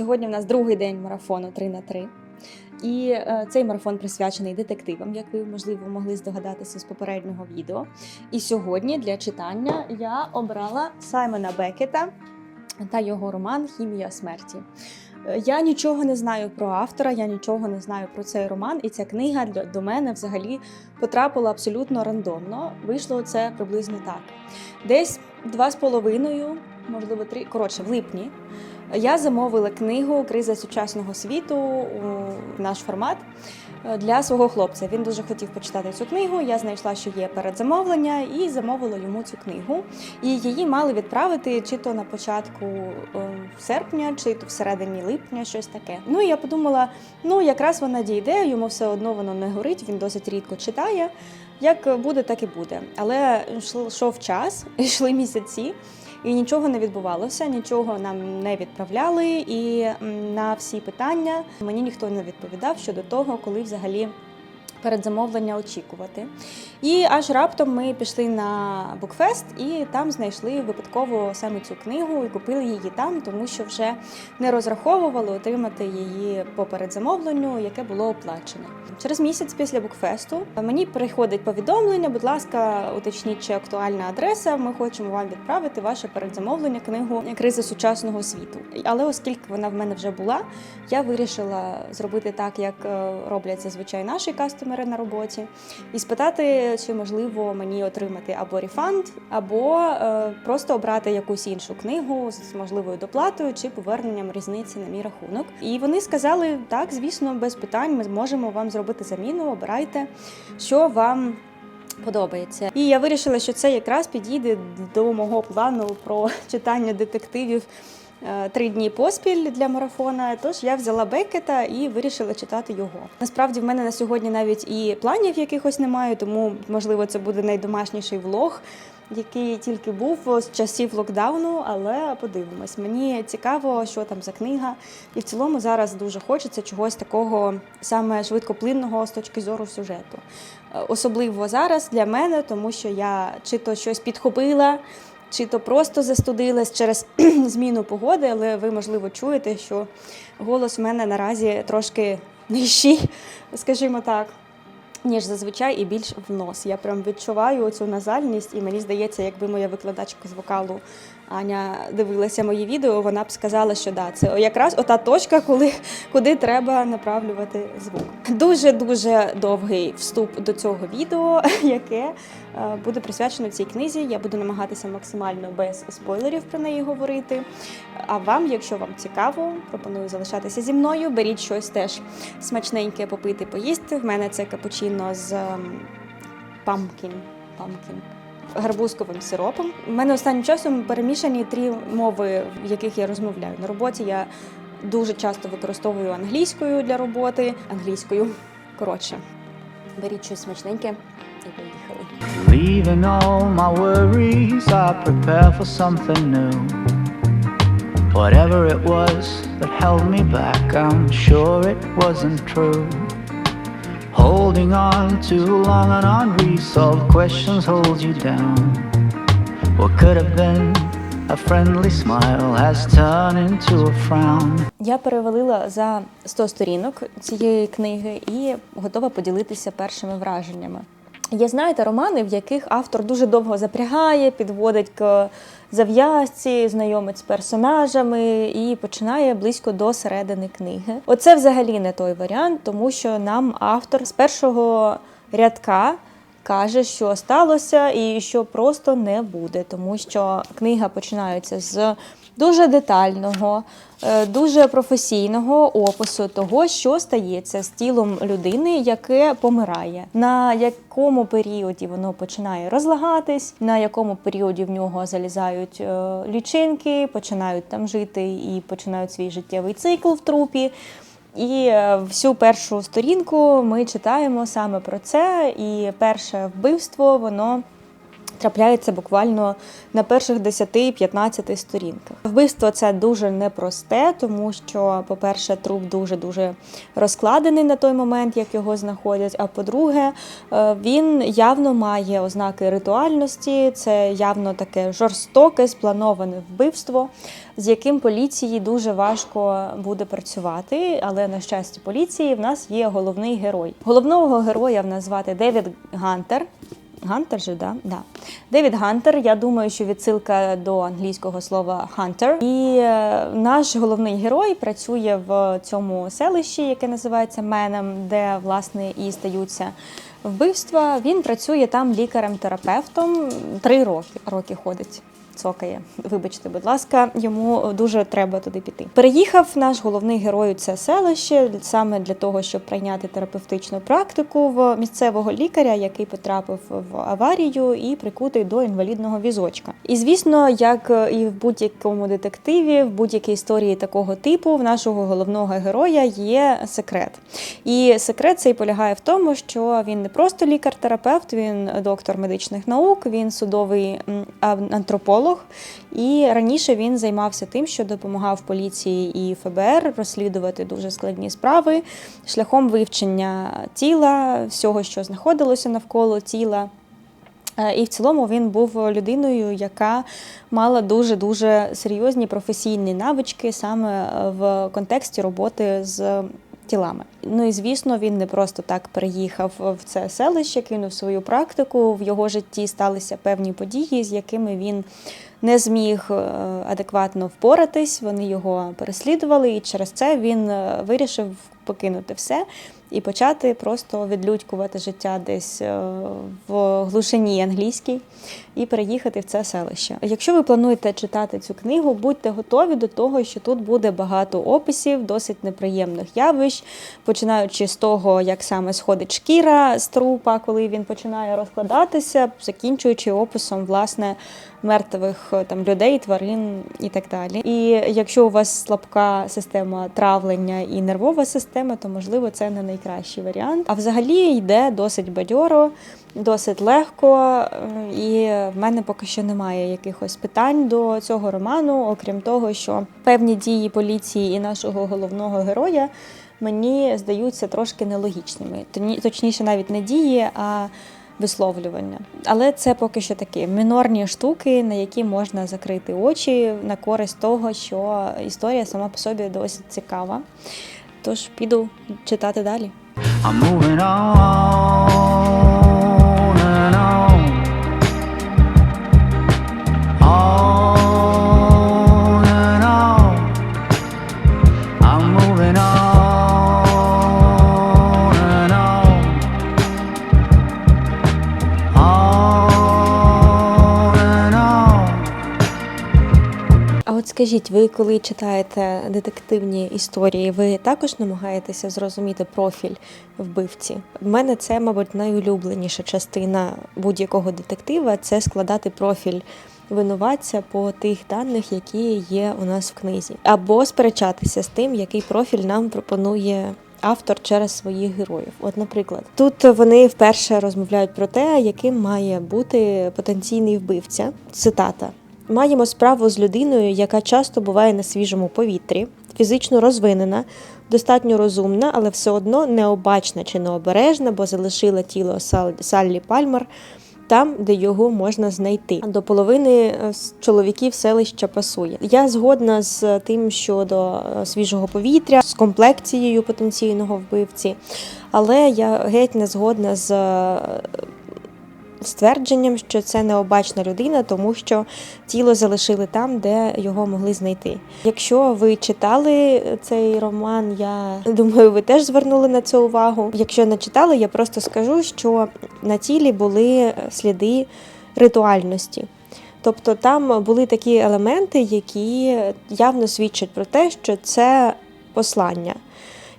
Сьогодні в нас другий день марафону 3 на 3 І е, цей марафон присвячений детективам, як ви можливо могли здогадатися з попереднього відео. І сьогодні для читання я обрала Саймона Бекета та його роман Хімія смерті. Е, Я нічого не знаю про автора, я нічого не знаю про цей роман, і ця книга до мене взагалі потрапила абсолютно рандомно. Вийшло це приблизно так. Десь два з половиною, можливо, три коротше, в липні. Я замовила книгу Криза сучасного світу у наш формат е, для свого хлопця. Він дуже хотів почитати цю книгу. Я знайшла, що є передзамовлення, і замовила йому цю книгу. І її мали відправити чи то на початку е, серпня, чи то всередині липня, щось таке. Ну і я подумала: ну якраз вона дійде, йому все одно воно не горить. Він досить рідко читає. Як буде, так і буде. Але йшов час, йшли місяці. І нічого не відбувалося, нічого нам не відправляли, і на всі питання мені ніхто не відповідав щодо того, коли взагалі передзамовлення очікувати. І аж раптом ми пішли на букфест і там знайшли випадково саме цю книгу і купили її там, тому що вже не розраховували отримати її по передзамовленню, яке було оплачене. Через місяць після букфесту мені приходить повідомлення. Будь ласка, уточніть, чи актуальна адреса. Ми хочемо вам відправити ваше передзамовлення книгу Криза сучасного світу. Але оскільки вона в мене вже була, я вирішила зробити так, як е, роблять зазвичай наші кастомери на роботі, і спитати, чи можливо мені отримати або рефанд, або е, просто обрати якусь іншу книгу з можливою доплатою чи поверненням різниці на мій рахунок. І вони сказали: так, звісно, без питань, ми зможемо вам зробити заміну. Обирайте, що вам. Подобається, і я вирішила, що це якраз підійде до мого плану про читання детективів три дні поспіль для марафона. Тож я взяла Беккета і вирішила читати його. Насправді, в мене на сьогодні навіть і планів якихось немає, тому можливо це буде найдомашніший влог. Який тільки був з часів локдауну, але подивимось. Мені цікаво, що там за книга, і в цілому зараз дуже хочеться чогось такого саме швидкоплинного з точки зору сюжету. Е, Особливо зараз для мене, тому що я чи то щось підхопила, чи то просто застудилась через зміну погоди, але ви, можливо, чуєте, що голос в мене наразі трошки нижчий, скажімо так. Ніж зазвичай і більш в нос. Я прям відчуваю цю назальність, і мені здається, якби моя викладачка з вокалу Аня дивилася мої відео, вона б сказала, що да, це якраз ота точка, коли, куди треба направлювати звук. Дуже дуже довгий вступ до цього відео, яке е, буде присвячено цій книзі. Я буду намагатися максимально без спойлерів про неї говорити. А вам, якщо вам цікаво, пропоную залишатися зі мною. Беріть щось теж смачненьке попити, поїсти. В мене це капучино з ем, памкін. памкін гарбузковим сиропом. У мене останнім часом перемішані три мови, в яких я розмовляю. На роботі я дуже часто використовую англійською для роботи. Англійською. Коротше, беріть щось смачненьке і поїхали. Leaving all my worries, I prepare for something new. Whatever it was that held me back, I'm sure it wasn't true. Holding on too long and unresolved questions hold you down. What could have been a friendly smile has turned into a frown. Я перевалила за 100 сторінок цієї книги і готова поділитися першими враженнями. Є, знаєте, романи, в яких автор дуже довго запрягає, підводить к зав'язці, знайомить з персонажами і починає близько до середини книги. Оце взагалі не той варіант, тому що нам автор з першого рядка каже, що сталося і що просто не буде, тому що книга починається з дуже детального, е, дуже професійного опису того, що стається з тілом людини, яке помирає, на якому періоді воно починає розлагатись, на якому періоді в нього залізають е, лічинки, починають там жити і починають свій життєвий цикл в трупі. І е, всю першу сторінку ми читаємо саме про це. І перше вбивство воно трапляється буквально на перших 10-15 сторінках. Вбивство це дуже непросте, тому що, по-перше, труп дуже дуже розкладений на той момент, як його знаходять. А по-друге, е, він явно має ознаки ритуальності, це явно таке жорстоке, сплановане вбивство, з яким поліції дуже важко буде працювати. Але на щастя, поліції в нас є головний герой. Головного героя в нас звати Девід Гантер. Гантер же, да? Да. Девід Гантер. Я думаю, що відсилка до англійського слова hunter. І е, наш головний герой працює в цьому селищі, яке називається Менем, де власне і стаються вбивства. Він працює там лікарем-терапевтом. Три роки роки ходить. Цокає, вибачте, будь ласка, йому дуже треба туди піти. Переїхав наш головний герой у це селище саме для того, щоб прийняти терапевтичну практику в місцевого лікаря, який потрапив в аварію і прикутий до інвалідного візочка. І звісно, як і в будь-якому детективі, в будь-якій історії такого типу, в нашого головного героя є секрет. І секрет цей полягає в тому, що він не просто лікар-терапевт, він доктор медичних наук, він судовий м, а- І раніше він займався тим, що допомагав поліції і ФБР розслідувати дуже складні справи шляхом вивчення тіла, всього, що знаходилося навколо тіла. Е, І в цілому він був людиною, яка мала дуже дуже серйозні професійні навички саме в контексті роботи з тілами. Ну і звісно, він не просто так переїхав в це селище, кинув свою практику. В його житті сталися певні події, з якими він не зміг е, адекватно впоратись. Вони його переслідували, і через це він е, вирішив покинути все і почати просто відлюдькувати життя десь е, в глушині англійській і переїхати в це селище. Якщо ви плануєте читати цю книгу, будьте готові до того, що тут буде багато описів, досить неприємних явищ, починаючи з того, як саме сходить шкіра з трупа, коли він починає розкладатися, закінчуючи описом власне мертвих е, там людей, тварин і так далі. І якщо у вас слабка система травлення і нервова система, то можливо це не найкращий варіант. А взагалі йде досить бадьоро, досить легко. е, І в мене поки що немає якихось питань до цього роману, окрім того, що певні дії поліції і нашого головного героя. Мені здаються трошки нелогічними, точніше, навіть не дії, а висловлювання. Але це поки що такі мінорні штуки, на які можна закрити очі на користь того, що історія сама по собі досить цікава. Тож піду читати далі. I'm скажіть, ви коли читаєте детективні історії, ви також намагаєтеся зрозуміти профіль вбивці? В мене це, мабуть, найулюбленіша частина будь-якого детектива це складати профіль винуватця по тих даних, які є у нас в книзі, або сперечатися з тим, який профіль нам пропонує. Автор через своїх героїв. От, наприклад, тут вони вперше розмовляють про те, яким має бути потенційний вбивця. Цитата: Маємо справу з людиною, яка часто буває на свіжому повітрі, фізично розвинена, достатньо розумна, але все одно необачна чи необережна, бо залишила тіло Сал- Саллі Пальмер там, де його можна знайти. До половини е, чоловіків селища пасує. Я згодна з тим щодо е, свіжого повітря, з комплекцією потенційного вбивці, але я геть не згодна з е, ствердженням, що це необачна людина, тому що тіло залишили там, де його могли знайти. Якщо ви читали цей роман, я думаю, ви теж звернули на це увагу. Якщо не читали, я просто скажу, що на тілі були сліди ритуальності. Тобто там були такі елементи, які явно свідчать про те, що це послання.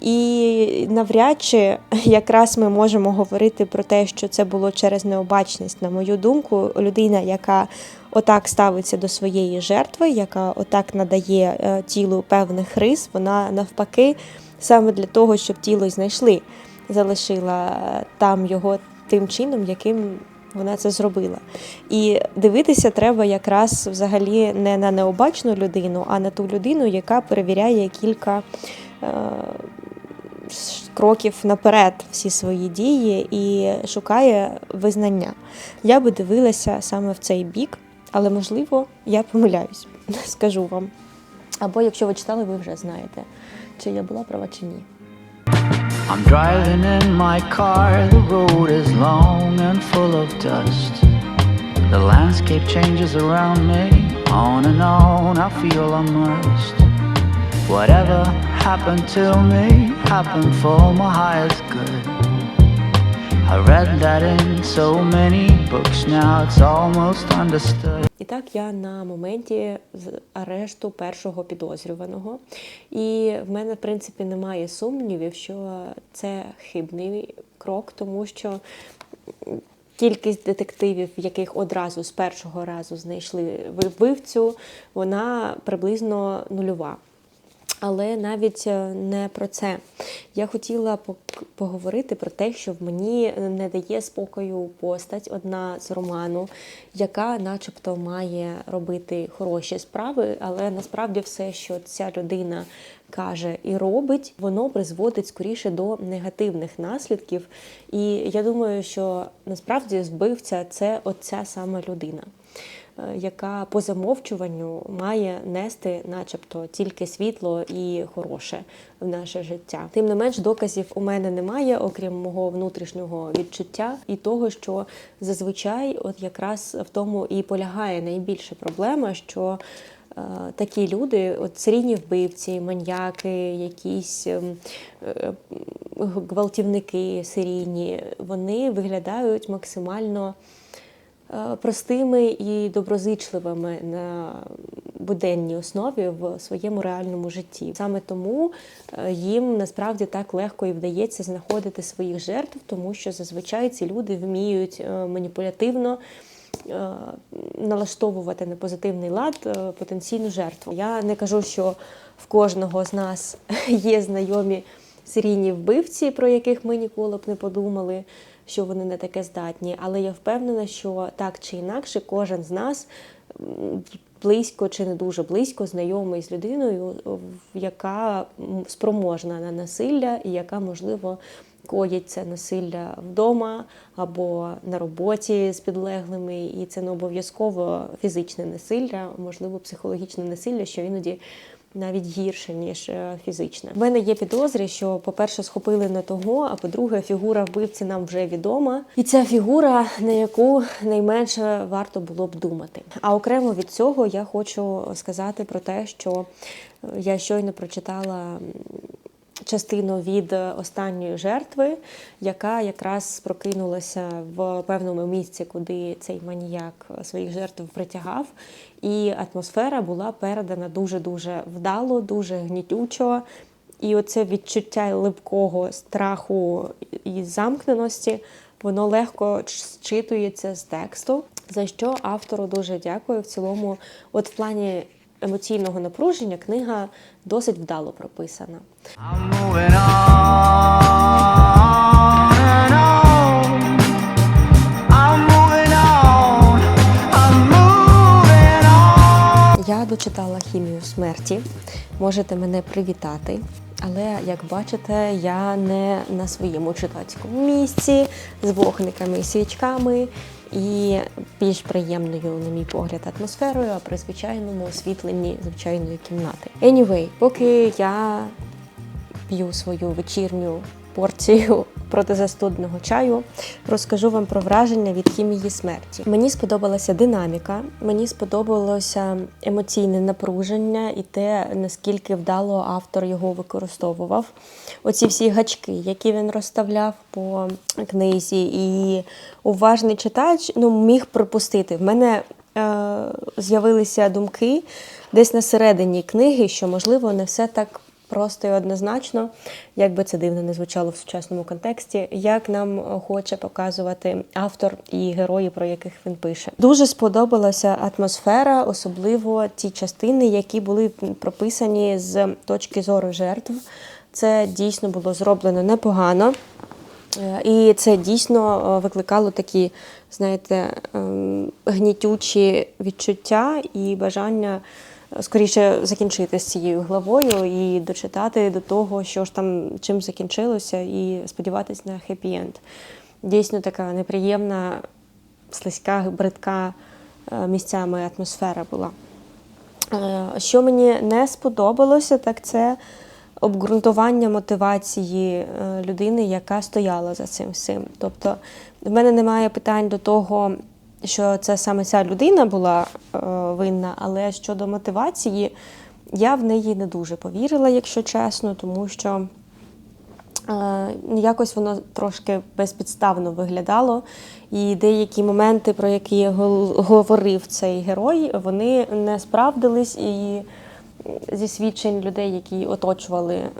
І навряд чи якраз ми можемо говорити про те, що це було через необачність. На мою думку, людина, яка отак ставиться до своєї жертви, яка отак надає е, тілу певних рис, вона навпаки, саме для того, щоб тіло знайшли, залишила е, там його тим чином, яким Вона це зробила. І дивитися треба якраз взагалі не на необачну людину, а на ту людину, яка перевіряє кілька е, кроків наперед всі свої дії і шукає визнання. Я би дивилася саме в цей бік, але можливо я помиляюсь, скажу вам. Або якщо ви читали, ви вже знаєте, чи я була права чи ні. I'm driving in my car, the road is long and full of dust. The landscape changes around me, on and on, I feel I must. Whatever happened to me happened for my highest good. I read that in so many books, now it's almost understood. І так я на моменті з арешту першого підозрюваного. І в мене, в принципі, немає сумнівів, що це хибний крок, тому що кількість детективів, яких одразу з першого разу знайшли вбивцю, вона приблизно нульова. Але навіть е, не про це. Я хотіла поговорити про те, що в мені не дає спокою постать одна з роману, яка, начебто, має робити хороші справи, але насправді все, що ця людина каже і робить, воно призводить скоріше до негативних наслідків. І я думаю, що насправді збивця це оця сама людина е, яка по замовчуванню має нести, начебто, тільки світло і хороше в наше життя. Тим не менш, доказів у мене немає, окрім мого внутрішнього відчуття і того, що зазвичай, от якраз в тому і полягає найбільша проблема, що е, Такі люди, от серійні вбивці, маньяки, якісь е, гвалтівники серійні, вони виглядають максимально е, простими і доброзичливими на буденній основі в своєму реальному житті. Саме тому е, їм насправді так легко і вдається знаходити своїх жертв, тому що зазвичай ці люди вміють е, маніпулятивно. е, Налаштовувати на позитивний лад е, потенційну жертву. Я не кажу, що в кожного з нас є знайомі серійні вбивці, про яких ми ніколи б не подумали, що вони не таке здатні. Але я впевнена, що так чи інакше, кожен з нас близько чи не дуже близько знайомий з людиною, яка спроможна на насилля і яка, можливо, коїть це насилля вдома або на роботі з підлеглими, і це не обов'язково фізичне насилля, можливо, психологічне насилля, що іноді навіть гірше, ніж е, фізичне. В мене є підозри, що, по-перше, схопили не того, а по-друге, фігура вбивці нам вже відома. І ця фігура, на яку найменше варто було б думати. А окремо від цього я хочу сказати про те, що е, я щойно прочитала. Частину від останньої жертви, яка якраз прокинулася в певному місці, куди цей маніяк своїх жертв притягав. І атмосфера була передана дуже-дуже вдало, дуже гнітючо. І оце відчуття липкого страху і замкненості, воно легко зчитується з тексту, за що автору дуже дякую. В цілому, от в плані емоційного напруження, книга досить вдало прописана. Я дочитала хімію смерті. Можете мене привітати. Але як бачите, я не на своєму читацькому місці з вогниками і свічками і більш приємною, на мій погляд, атмосферою, а при звичайному освітленні звичайної кімнати. Anyway, поки я п'ю свою вечірню порцію протизастудного чаю, розкажу вам про враження від хімії смерті. Мені сподобалася динаміка, мені сподобалося емоційне напруження і те, наскільки вдало автор його використовував. Оці всі гачки, які він розставляв по книзі, і уважний читач ну, міг припустити. В мене е, з'явилися думки десь на середині книги, що можливо не все так просто і однозначно, як би це дивно не звучало в сучасному контексті, як нам хоче показувати автор і герої, про яких він пише. Дуже сподобалася атмосфера, особливо ті частини, які були прописані з точки зору жертв. Це дійсно було зроблено непогано. Е, І це дійсно е, викликало такі, знаєте, ем, гнітючі відчуття і бажання скоріше закінчити з цією главою і дочитати до того, що ж там чим закінчилося, і сподіватися на хеппі-енд. Дійсно така неприємна, слизька, бридка е, місцями атмосфера була. Е, Що мені не сподобалося, так це обґрунтування мотивації е, людини, яка стояла за цим всім. Тобто, в мене немає питань до того, що це саме ця людина була е, винна, але щодо мотивації, я в неї не дуже повірила, якщо чесно, тому що. Е, Якось воно трошки безпідставно виглядало, і деякі моменти, про які говорив цей герой, вони не справдились. І зі свідчень людей, які оточували е,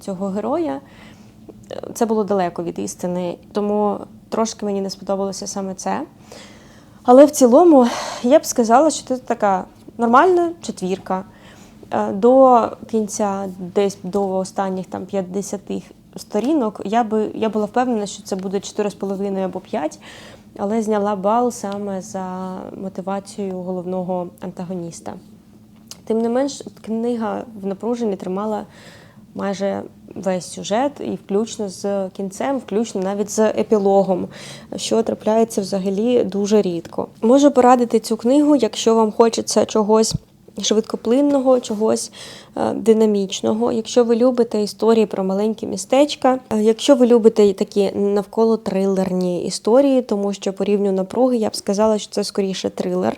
цього героя, це було далеко від істини. Тому трошки мені не сподобалося саме це. Але в цілому я б сказала, що це така нормальна четвірка. Е, До кінця, десь до останніх там 50 сторінок, я би я була впевнена, що це буде 4,5 або 5, але зняла бал саме за мотивацією головного антагоніста. Тим не менш, книга в напруженні тримала майже весь сюжет, і включно з кінцем, включно навіть з епілогом, що трапляється взагалі дуже рідко. Можу порадити цю книгу, якщо вам хочеться чогось. Швидкоплинного, чогось е, динамічного. Якщо ви любите історії про маленькі містечка, е, якщо ви любите такі навколо трилерні історії, тому що по рівню напруги я б сказала, що це скоріше трилер,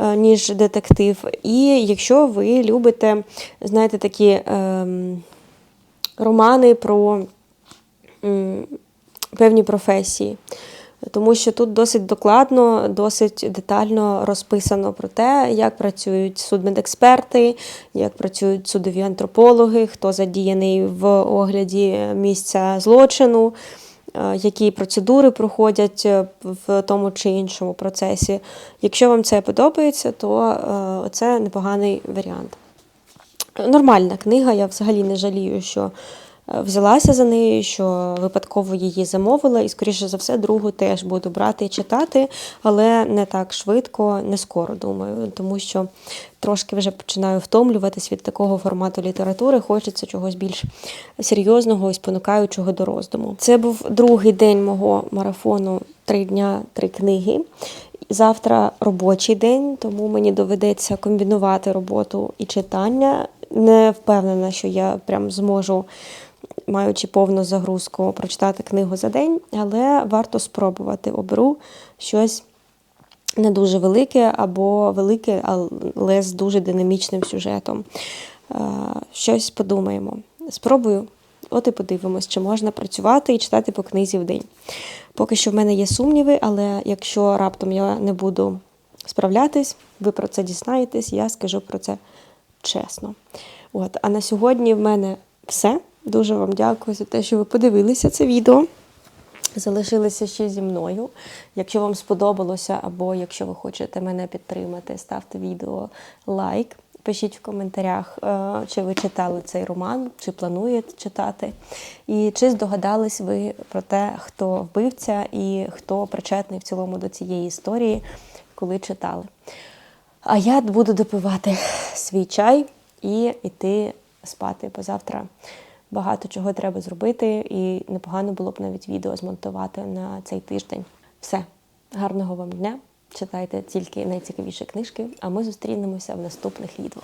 е, ніж детектив. І якщо ви любите, знаєте, такі ем, романи про певні професії. Тому що тут досить докладно, досить детально розписано про те, як працюють судмедексперти, як працюють судові антропологи, хто задіяний в огляді місця злочину, е, які процедури проходять е, в тому чи іншому процесі. Якщо вам це подобається, то е, це непоганий варіант. Нормальна книга, я взагалі не жалію, що е, взялася за неї, що випадково її замовила, і, скоріше за все, другу теж буду брати і читати, але не так швидко, не скоро, думаю, тому що трошки вже починаю втомлюватись від такого формату літератури, хочеться чогось більш серйозного і спонукаючого до роздуму. Це був другий день мого марафону три дня, три книги. Завтра робочий день, тому мені доведеться комбінувати роботу і читання. Не впевнена, що я прям зможу, маючи повну загрузку, прочитати книгу за день, але варто спробувати. Оберу щось не дуже велике або велике, але з дуже динамічним сюжетом. Е, Щось подумаємо. Спробую, от і подивимось, чи можна працювати і читати по книзі в день. Поки що в мене є сумніви, але якщо раптом я не буду справлятись, ви про це дізнаєтесь, я скажу про це чесно. От, а на сьогодні в мене все. Дуже вам дякую за те, що ви подивилися це відео. Залишилися ще зі мною. Якщо вам сподобалося, або якщо ви хочете мене підтримати, ставте відео лайк. Пишіть в коментарях, е, чи ви читали цей роман, чи плануєте читати, і чи здогадались ви про те, хто вбивця і хто причетний в цілому до цієї історії, коли читали. А я буду допивати свій чай і йти спати, бо завтра багато чого треба зробити, і непогано було б навіть відео змонтувати на цей тиждень. Все, гарного вам дня! Читайте тільки найцікавіші книжки, а ми зустрінемося в наступних відео.